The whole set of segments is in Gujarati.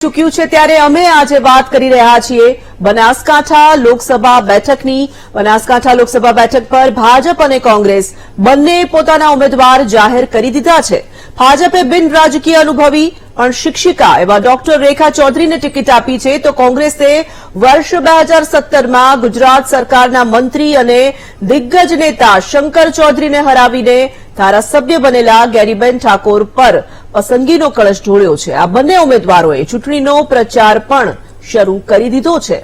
ચૂક્યું છે ત્યારે અમે આજે વાત કરી રહ્યા છીએ બનાસકાંઠા લોકસભા બેઠકની. બનાસકાંઠા લોકસભા બેઠક પર ભાજપ અને કોંગ્રેસ બંને પોતાના ઉમેદવાર જાહેર કરી દીધા છે. ભાજપે બિન રાજકીય અનુભવી પણ શિક્ષિકા એવા ડોક્ટર રેખા ચૌધરીને ટિકિટ આપી છે તો કોંગ્રેસે વર્ષ બે હજાર સત્તરમાં ગુજરાત સરકારના મંત્રી અને દિગ્ગજ નેતા શંકર ચૌધરીને હરાવીને ધારાસભ્ય બનેલા ગેરીબેન ઠાકોર પર પસંદગીનો કળશ ઢોળ્યો છે। આ બંને ઉમેદવારોએ ચૂંટણીનો પ્રચાર પણ શરૂ કરી દીધો છે।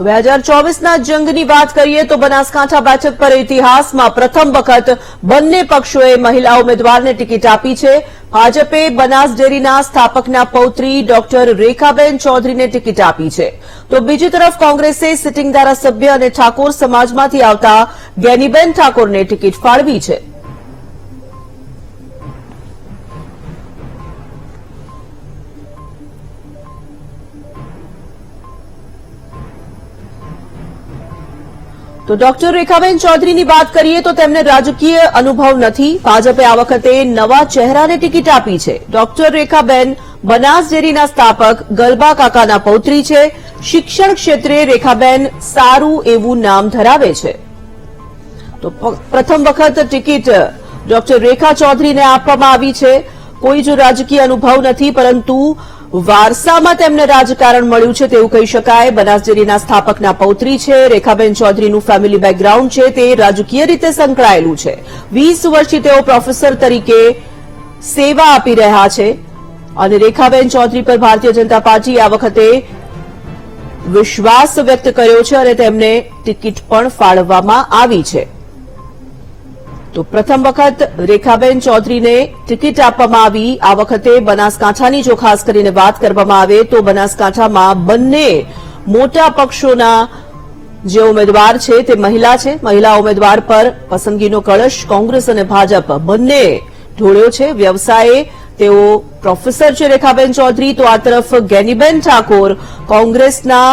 તો બે હજાર ચોવીસના જંગની વાત કરીએ તો બનાસકાંઠા બેઠક પર ઇતિહાસમાં પ્રથમ વખત બંને પક્ષોએ મહિલા ઉમેદવારને ટિકિટ આપી છે. ભાજપે બનાસ ડેરીના સ્થાપકના પૌત્રી ડોક્ટર રેખાબેન ચૌધરીને ટિકિટ આપી છે. તો બીજી તરફ કોંગ્રેસે સિટિંગ ધારાસભ્ય અને ઠાકોર સમાજમાંથી આવતા ગેનીબેન ઠાકોરને ટિકિટ ફાળવી છે. તો ડોક્ટર રેખાબેન ચૌધરીની વાત કરીએ તો તેમને રાજકીય અનુભવ નથી. ભાજપે આ વખતે નવા ચહેરાને ટિકિટ આપી છે. ડોક્ટર રેખાબેન બનાસ ડેરીના સ્થાપક, ગલબા કાકાના પૌત્રી છે. શિક્ષણ ક્ષેત્રે રેખાબેન સારું એવું નામ ધરાવે છે. તો પ્રથમ વખત ટિકિટ ડોક્ટર રેખા ચૌધરીને આપવામાં આવી છે. કોઈ જો રાજકીય અનુભવ નથી, પરંતુ વારસામાં તેમને રાજકારણ મળ્યું છે તેવું કહી શકાય. બનાસ ડેરીના સ્થાપકના પૌત્રી છે. રેખાબેન ચૌધરીનું ફેમિલી બેકગ્રાઉન્ડ છે. તે રાજકીય રીતે સંકળાયેલું છે. વીસ વર્ષથી તેઓ પ્રોફેસર તરીકે સેવા આપી રહ્યા છે. અને રેખાબેન ચૌધરી પર ભારતીય જનતા પાર્ટી આ વખતે વિશ્વાસ વ્યક્ત કર્યો છે અને તેમને ટિકિટ પણ ફાળવવામાં આવી છે. તો પ્રથમ વખત રેખાબેન ચૌધરીને ટિકિટ આપવામાં આવી. આ વખતે બનાસકાંઠાની જો ખાસ કરીને વાત કરવામાં આવે તો બનાસકાંઠામાં બંને મોટા પક્ષોના જે ઉમેદવાર છે તે મહિલા છે. મહિલા ઉમેદવાર પર પસંદગીનો કળશ કોંગ્રેસ અને ભાજપ બંને ઢોળ્યો છે. વ્યવસાયે તેઓ પ્રોફેસર છે રેખાબેન ચૌધરી. તો આ તરફ ગેનીબેન ઠાકોર કોંગ્રેસના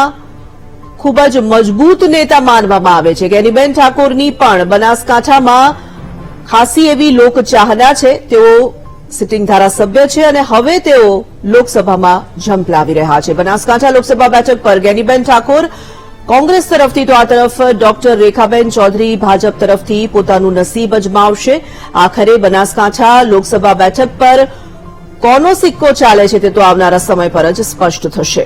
ખૂબ જ મજબૂત નેતા માનવામાં આવે છે. ગેનીબેન ઠાકોરની પણ બનાસકાંઠામાં ખાસી એવી લોકચાહના છે. તેઓ સિટિંગ ધારાસભ્ય છે અને હવે તેઓ લોકસભામાં ઝંપલાવી રહ્યા છે. બનાસકાંઠા લોકસભા બેઠક પર ગેનીબેન ઠાકોર, કોંગ્રેસ તરફથી તો આ તરફ ડોક્ટર રેખાબેન ચૌધરી ભાજપ તરફથી પોતાનું નસીબ અજમાવશે આખરે બનાસકાંઠા લોકસભા બેઠક પર કોનો સિક્કો ચાલે છે તે તો આવનારા સમય પર જ સ્પષ્ટ થશે.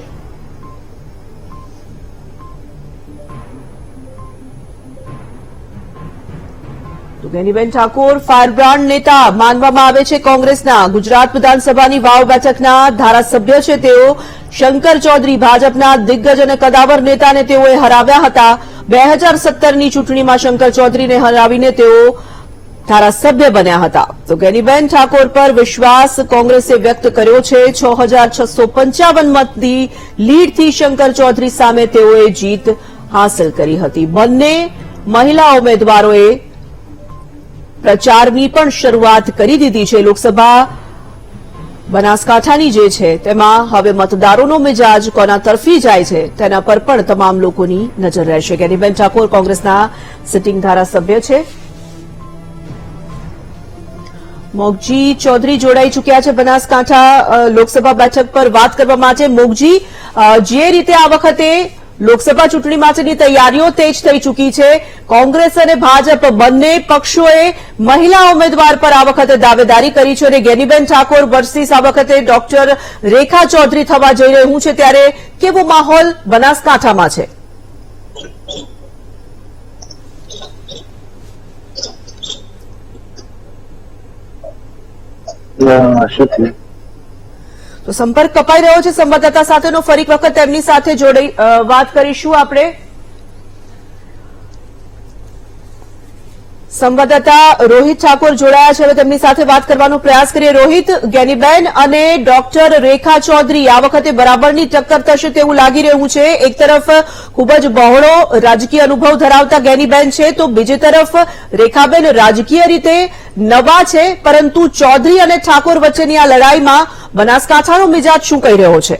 તો ઠાકોર ફાયરબ્રાન્ડ નેતા માનવામાં આવે છે કોંગ્રેસના. ગુજરાત વિધાનસભાની વાવ બેઠકના ધારાસભ્ય છે તેઓ. શંકર ચૌધરી ભાજપના દિગ્ગજ અને કદાવર નેતાને તેઓએ હરાવ્યા હતા. બે હજાર સત્તરની ચૂંટણીમાં શંકર ચૌધરીને હરાવીને તેઓ ધારાસભ્ય બન્યા હતા. તો ગેનીબેન ઠાકોર પર વિશ્વાસ કોંગ્રેસે વ્યક્ત કર્યો છે. છ હજાર છસો પંચાવન મતની લીડથી શંકર ચૌધરી સામે તેઓએ જીત હાંસલ કરી હતી. બંને મહિલા ઉમેદવારોએ પ્રચારની પણ શરૂઆત કરી દીધી છે લોકસભા. બનાસકાંઠાની જે છે, તેમાં હવે મતદારોનો મિજાજ કોના તરફી જાય છે, તેના પર પણ તમામ લોકોની નજર રહેશે. ગેનીબેન ઠાકોર કોંગ્રેસના સિટિંગ ધારાસભ્ય છે. મોગજી ચૌધરી જોડાઈ ચૂક્યા છે બનાસકાંઠા લોકસભા બેઠક પર વાત કરવા માટે. મોગજી જે રીતે આ વખતે લોકસભા ચૂંટણી માટેની તૈયારીઓ તેજ થઈ ચૂકી છે. કોંગ્રેસ અને ભાજપ બંને પક્ષોએ મહિલા ઉમેદવાર પર આ વખતે દાવેદારી કરી છે અને ગેનીબેન ઠાકોર વર્સિસ આ વખતે ડોક્ટર રેખા ચૌધરી થવા જઈ રહ્યું છે. ત્યારે કેવો માહોલ બનાસકાંઠામાં છે? શું તો સંપર્ક કપાઈ રહ્યો છે સંવાદદાતા સાથેનો ફરી વખત તેમની સાથે જોડી વાત કરીશું આપણે. સંવાદદાતા રોહિત ઠાકોર જોડાયા છે. હવે તેમની સાથે વાત કરવાનો પ્રયાસ કરીએ. રોહિત ગેનીબેન અને ડોક્ટર રેખા ચૌધરી આ વખતે બરાબરની ટક્કર થશે તેવું લાગી રહ્યું છે. એક તરફ ખૂબ જ બહોળો રાજકીય અનુભવ ધરાવતા ગેનીબેન છે, તો બીજી તરફ રેખાબેન રાજકીય રીતે નવા છે, પરંતુ ચૌધરી અને ઠાકોર વચ્ચેની આ લડાઈમાં બનાસકાંઠાનો મિજાજ શું કહી રહ્યો છે?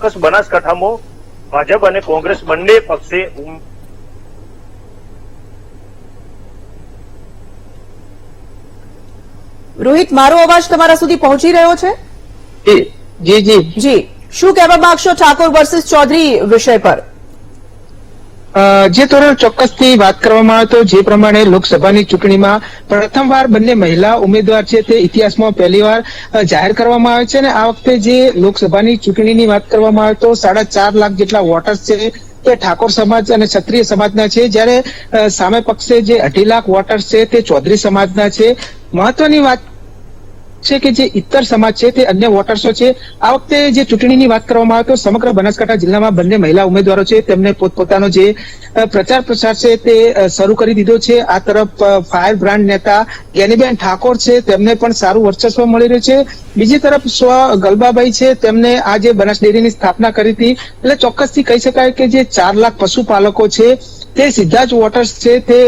ચોક્કસ બનાસકાંઠામાં ભાજપ અને કોંગ્રેસ બંને પક્ષે રોહિત મારો અવાજ તમારા સુધી પહોંચી રહ્યો છે? જી જી. જી. શું કહેવા માંગશો ઠાકોર વર્સિસ ચૌધરી વિષય પર? જે તોરણ ચોક્કસથી વાત કરવામાં આવે તો જે પ્રમાણે લોકસભાની ચૂંટણીમાં પ્રથમવાર બંને મહિલા ઉમેદવાર છે તે ઇતિહાસમાં પહેલીવાર જાહેર કરવામાં આવે છે અને આ વખતે જે લોકસભાની ચૂંટણીની વાત કરવામાં આવે તો સાડા ચાર લાખ જેટલા વોટર્સ છે તે ઠાકોર સમાજ અને ક્ષત્રિય સમાજના છે. જ્યારે સામે પક્ષે જે અઢી લાખ વોટર્સ છે તે ચૌધરી સમાજના છે. મહત્વની વાત છે કે જે ઇતર સમાજ છે તે અન્ય વોટર્સો છે? આ વખતે જે ચૂંટણીની વાત કરવામાં આવે તો સમગ્ર બનાસકાંઠા જિલ્લામાં બંને મહિલા ઉમેદવારો છે. તેમને પોતપોતાનો જે પ્રચાર પ્રસાર છે તે શરૂ કરી દીધો છે. આ તરફ ફાયર બ્રાન્ડ નેતા ગેનીબેન ઠાકોર છે. તેમને પણ સારું વર્ચસ્વ મળી રહ્યું છે. બીજી તરફ સ્વ ગલબાભાઈ છે. તેમને આ જે બનાસ ડેરીની સ્થાપના કરી હતી, એટલે ચોક્કસથી કહી શકાય કે જે ચાર લાખ પશુપાલકો છે તે સીધા જ વોટર્સ છે તે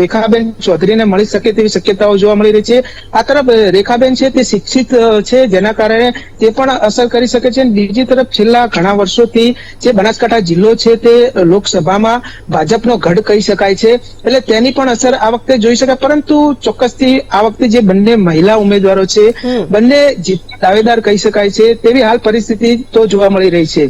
રેખાબેન ચૌધરીને મળી શકે તેવી શક્યતાઓ જોવા મળી રહી છે. આ તરફ રેખાબેન છે તે શિક્ષિત છે જેના કારણે તે પણ અસર કરી શકે છે. બીજી તરફ છેલ્લા ઘણા વર્ષોથી જે બનાસકાંઠા જિલ્લો છે તે લોકસભામાં ભાજપનો ગઢ કહી શકાય છે. એટલે તેની પણ અસર આ વખતે જોઈ શકાય. પરંતુ ચોક્કસથી આ વખતે જે બંને મહિલા ઉમેદવારો છે બંને દાવેદાર કહી શકાય છે. તેવી હાલ પરિસ્થિતિ તો જોવા મળી રહી છે.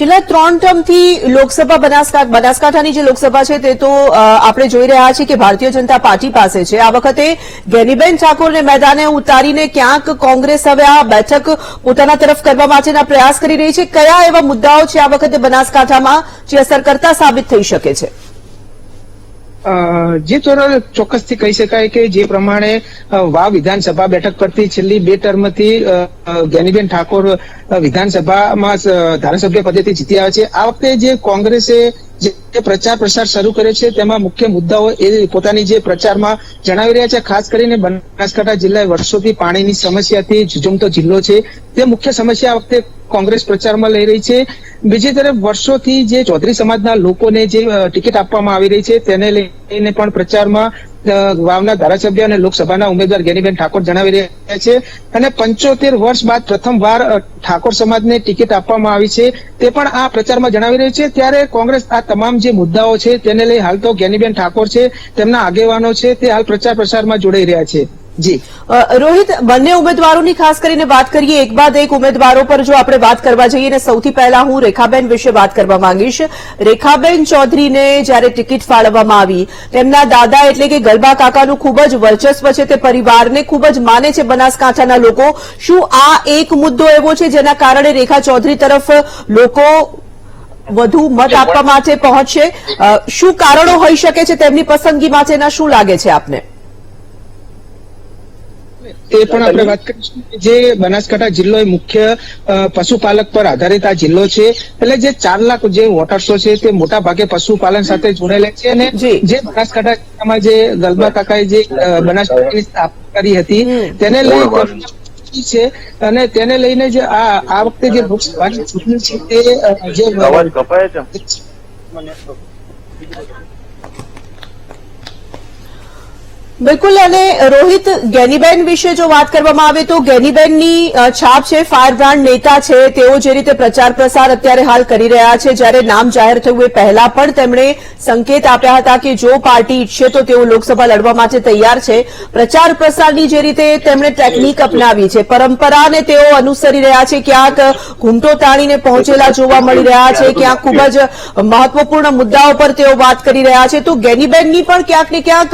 છેલ્લા ત્રણ ટર્મથી લોકસભા બનાસકાંઠા બનાસકાંઠાની જે લોકસભા છે તે તો આપણે જોઈ રહ્યા છીએ કે ભારતીય જનતા પાર્ટી પાસે છે. આ વખતે ગેનીબેન ઠાકોરને મેદાને ઉતારીને ક્યાંક કોંગ્રેસ હવે આ બેઠક પોતાના તરફ કરવા માટેના પ્રયાસ કરી રહી છે. કયા એવા મુદ્દાઓ છે આ વખતે બનાસકાંઠામાં જે અસરકર્તા સાબિત થઈ શકે છે? જે તોરણ ચોક્કસથી કહી શકાય કે જે પ્રમાણે વા વિધાનસભા બેઠક પરથી છેલ્લી બે ટર્મથી જ્ઞાનીબેન ઠાકોર વિધાનસભામાં ધારાસભ્ય પદેથી જીતી આવ્યા છે. આ વખતે જે કોંગ્રેસે જે પ્રચાર પ્રસાર શરૂ કર્યો છે, તેમાં મુખ્ય મુદ્દાઓ એ પોતાની જે પ્રચારમાં જણાવી રહ્યા છે, ખાસ કરીને બનાસકાંઠા જિલ્લાએ વર્ષોથી પાણીની સમસ્યાથી ઝૂઝુમતો જિલ્લો છે. તે મુખ્ય સમસ્યા વખતે કોંગ્રેસ પ્રચારમાં લઈ રહી છે. બીજી તરફ વર્ષોથી જે ચૌધરી સમાજના લોકોને જે ટિકિટ આપવામાં આવી રહી છે, તેને લઈને પણ પ્રચારમાં વાવના ધારાસભ્ય અને લોકસભાના ઉમેદવાર ગેનીબેન ઠાકોર જણાવી રહ્યા છે. અને પંચોતેર વર્ષ બાદ પ્રથમવાર ઠાકોર સમાજને ટિકિટ આપવામાં આવી છે. તે પણ આ પ્રચારમાં જણાવી રહ્યું છે. ત્યારે કોંગ્રેસ આ તમામ જે મુદ્દાઓ છે, તેને લઈ હાલ તો ગેનીબેન ઠાકોર છે, તેમના આગેવાનો છે, તે હાલ પ્રચાર પ્રસારમાં જોડાઈ રહ્યા છે. જી. રોહિત, બંને ઉમેદવારોની ખાસ કરીને વાત કરીએ, એક બાદ એક ઉમેદવારો પર જો આપણે વાત કરવા જઈએ સૌથી પહેલા હું રેખાબેન વિશે વાત કરવા માંગીશ. રેખાબેન ચૌધરીને જ્યારે ટિકિટ ફાળવવામાં આવી, તેમના દાદા એટલે કે ગલબા કાકાનું ખૂબ જ વર્ચસ્વ છે તે પરિવારને ખૂબ જ માને છે બનાસકાંઠાના લોકો. શું આ એક મુદ્દો એવો છે જેના કારણે રેખા ચૌધરી તરફ લોકો વધુ મત આપવા માટે પહોંચશે? શું કારણો હોઈ શકે છે તેમની પસંદગી માટેના? શું લાગે છે આપને? તે પણ આપણે વાત કરીશું કે જે બનાસકાંઠા જિલ્લો એ મુખ્ય પશુપાલક પર આધારિત આ જિલ્લો છે. એટલે જે ચાર લાખ જે વોટર્સો છે તે મોટા ભાગે પશુપાલન સાથે જોડાયેલા છે અને જે. બનાસકાંઠા જિલ્લામાં જે ગલબા કાકાએ જે બનાસકાંઠાની સ્થાપના કરી હતી તેને લઈ છે. અને તેને લઈને જે આ આ વખતે જે લોકસભાની ચૂંટણી છે. તે જે અવાજ કપાય છે બિલકુલ, અને રોહિત, ગેનીબેન વિશે જો વાત કરવામાં આવે તો ગેનીબેનની છાપ છે, ફાયર બ્રાન્ડ નેતા છે, તેઓ જે રીતે પ્રચાર પ્રસાર અત્યારે હાલ કરી રહ્યા છે, જ્યારે નામ જાહેર થયું એ પહેલા પણ તેમણે સંકેત આપ્યા હતા કે જો પાર્ટી ઈચ્છે તો તેઓ લોકસભા લડવા માટે તૈયાર છે. પ્રચાર પ્રસારની જે રીતે તેમણે ટેકનિક અપનાવી છે પરંપરાને તેઓ અનુસરી રહ્યા છે, ક્યાંક ઘૂંટો તાણીને પહોંચેલા જોવા મળી રહ્યા છે, ક્યાંક ખૂબ જ મહત્વપૂર્ણ મુદ્દાઓ પર તેઓ વાત કરી રહ્યા છે. તો ગેનીબેનની પણ ક્યાંક ને ક્યાંક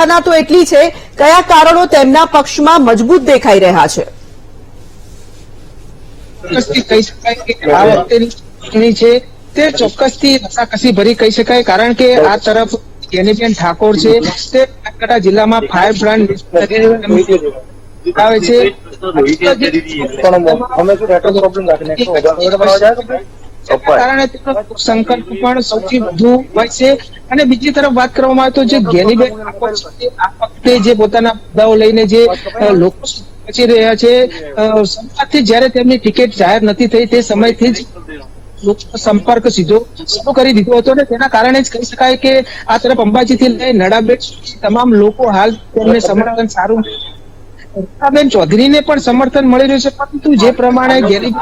લોકચાહના તો એટલી છે કયા કારણો તેમના પક્ષમાં મજબૂત દેખાઈ રહ્યા છે? ચોક્કસથી કહી શકાય કે આ વખતેની ચૂંટણી છે તે ચોક્કસથી રસાકસી ભરી કહી શકાય કારણ કે આ તરફ ગેનીબેન ઠાકોર છે તે બનાસકાંઠા જિલ્લામાં ફાયર બ્રાન્ડ આવે છે? કારણે સંકલ્પ પણ સૌથી વધુ હોય છે. અને બીજી તરફ વાત કરવામાં આવે તો જે ગેનીબેન આ વખતે જે પોતાના મુદ્દાઓ લઈને જે લોકો પહોંચી રહ્યા છે શરૂઆતથી જ્યારે તેમની ટિકિટ જાહેર નથી થઈ તે સમયથી જ સંપર્ક સીધો શરૂ કરી દીધો હતો ને તેના કારણે જ કહી શકાય કે આ તરફ અંબાજીથી લઈ નડાબેટ સુધી તમામ લોકો હાલ તેમને સમર્થન સારું રીતાબેન ચૌધરીને પણ સમર્થન મળી રહ્યું છે પરંતુ જે પ્રમાણે ગેરી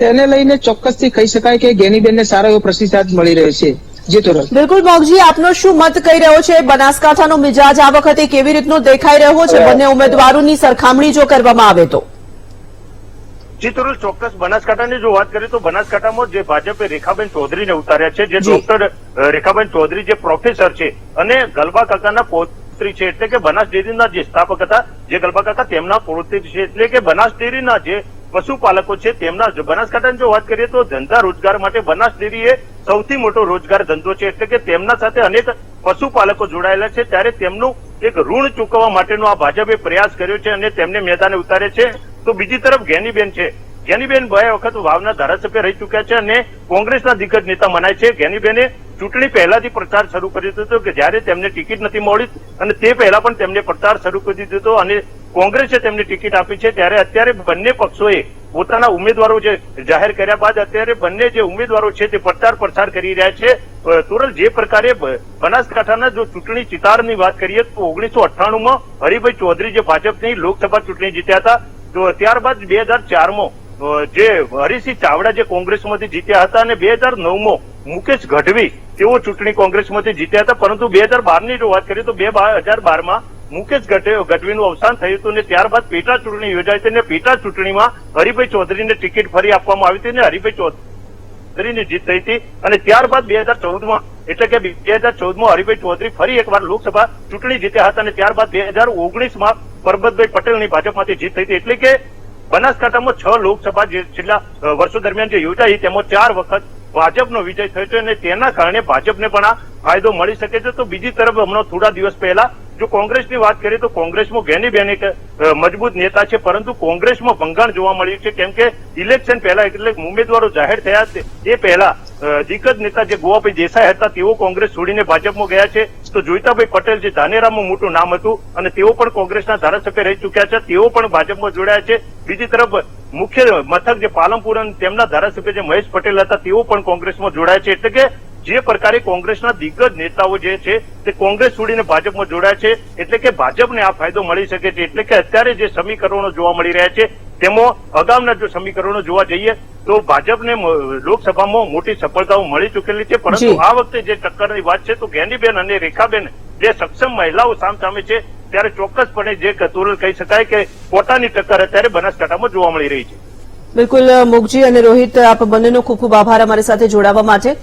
તેને લઈને ચોક્કસથી કહી શકાય કે ગેનીબેનને સારો એવો પ્રતિસાદ મળી રહ્યો છે. બિલકુલ મોગજી આપનો શું મત કહી રહ્યો છે? બનાસકાંઠાનો મિજાજ આ વખતે કેવી રીતનો દેખાઈ રહ્યો છે? બંને ઉમેદવારોની સરખામણી જો કરવામાં આવે તો. જી તરુલ ચોક્કસ બનાસકાંઠાની જો વાત કરીએ તો બનાસકાંઠામાં જે ભાજપે રેખાબેન ચૌધરીને ઉતાર્યા છે જે. ડોક્ટર રેખાબેન ચૌધરી જે પ્રોફેસર છે અને ગલબા કાકાના પૌત્રી છે એટલે કે બનાસ ડેરીના જે સ્થાપક હતા જે ગલબા કાકા તેમના પૌત્રી છે એટલે કે બનાસ ડેરીના જે પશુપાલકો છે, તેમના બનાસકાંઠાની જો વાત કરીએ તો ધંધા રોજગાર માટે બનાસ ડેરી એ સૌથી મોટો રોજગાર ધંધો છે, એટલે કે તેમના સાથે અનેક પશુપાલકો જોડાયેલા છે, ત્યારે તેમનું એક ઋણ ચૂકવવા માટેનો આ ભાજપે પ્રયાસ કર્યો છે અને તેમને મેદાને ઉતારે છે. તો બીજી તરફ ઘેનીબેન છે. ઘેનીબેન બે વખત વાવના ધારાસભ્ય રહી ચૂક્યા છે અને કોંગ્રેસના દિગ્ગજ નેતા મનાય છે. જ્ઞાનીબેને ચૂંટણી પહેલાથી પ્રચાર શરૂ કરી દીધો કે જ્યારે તેમને ટિકિટ નથી મળી અને તે પહેલા પણ તેમને પ્રચાર શરૂ કરી દીધો હતો અને કોંગ્રેસે તેમને ટિકિટ આપી છે, ત્યારે અત્યારે બંને પક્ષોએ પોતાના ઉમેદવારો જે જાહેર કર્યા બાદ અત્યારે બંને જે ઉમેદવારો છે તે પ્રચાર પ્રસાર કરી રહ્યા છે. તુરંત જે પ્રકારે બનાસકાંઠાના જો ચૂંટણી ચિતારની વાત કરીએ તો ઓગણીસો અઠ્ઠાણુંમાં હરિભાઈ ચૌધરી જે ભાજપની લોકસભા ચૂંટણી જીત્યા હતા, તો ત્યારબાદ બે હજાર ચારમાં જે હરિસિંહ ચાવડા જે કોંગ્રેસમાંથી જીત્યા હતા અને બે હજાર નવમાં મુકેશ ગઢવી, તેઓ ચૂંટણી કોંગ્રેસમાંથી જીત્યા હતા, પરંતુ બે હજાર બારની જો વાત કરીએ તો બે હજાર બારમાં મુકેશ ગઢ- ગઢવીનું અવસાન થયું હતું અને ત્યારબાદ પેટા ચૂંટણી યોજાઈ હતી અને પેટા ચૂંટણીમાં હરિભાઈ ચૌધરીને ટિકિટ ફરી આપવામાં આવી હતી અને હરિભાઈ ચૌધરીની જીત થઈ હતી. અને ત્યારબાદ બે હજાર ચૌદમાં, એટલે કે બે હજાર ચૌદમાં હરિભાઈ ચૌધરી ફરી એકવાર લોકસભા ચૂંટણી જીત્યા હતા અને ત્યારબાદ બે હજાર ઓગણીસમાં પરબતભાઈ પટેલની ભાજપમાંથી જીત થઈ હતી. એટલે કે બનાસકાંઠામાં છ લોકસભા જે છેલ્લા વર્ષો દરમિયાન જે યોજાઈ, તેમાં ચાર વખત ભાજપનો વિજય થયો અને તેના કારણે ભાજપને પણ આ ફાયદો મળી શકે છે. તો બીજી તરફ હમણાં થોડા દિવસ પહેલા જો કોંગ્રેસની વાત કરીએ તો કોંગ્રેસમાં ગેનીબેન એક અ, મજબૂત નેતા છે પરંતુ કોંગ્રેસમાં ભંગાણ જોવા મળ્યું છે. કેમ કે ઇલેક્શન પહેલા એટલે ઉમેદવારો જાહેર થયા એ પહેલા દિગ્ગજ નેતા જે ગોવાભાઈ દેસાઈ હતા, તેઓ કોંગ્રેસ છોડીને ભાજપમાં ગયા છે. તો જોઈતાભાઈ પટેલ જે ધાનેરામાં મોટું નામ હતું, અને તેઓ પણ કોંગ્રેસના ધારાસભ્ય રહી ચૂક્યા છે. તેઓ પણ ભાજપમાં જોડાયા છે. બીજી તરફ, મુખ્ય મથક જે પાલનપુર તેમના ધારાસભ્ય જે મહેશ પટેલ હતા, તેઓ પણ કોંગ્રેસમાં જોડાયા છે. એટલે કે જે પ્રકારે કોંગ્રેસના દિગ્ગજ નેતાઓ જે છે તે કોંગ્રેસ છોડીને ભાજપમાં જોડાયા છે એટલે કે ભાજપને આ ફાયદો મળી શકે છે એટલે કે અત્યારે જે સમીકરણો જોવા મળી રહ્યા છે તેમાં અગાઉના જો સમીકરણો જોવા જઈએ તો ભાજપને લોકસભામાં મોટી સફળતાઓ મળી ચૂકેલી છે પરંતુ આ વખતે જે ટક્કરની વાત છે તો જ્ઞાનીબેન અને રેખાબેન જે સક્ષમ મહિલાઓ સામસામે છે ત્યારે ચોક્કસપણે જે કતુરલ કહી શકાય કે પોતાની ટક્કર અત્યારે બનાસકાંઠામાં જોવા મળી રહી છે. બિલકુલ મુખજી અને રોહિત આપ બંનેનો ખૂબ ખૂબ આભાર અમારી સાથે જોડાવા માટે.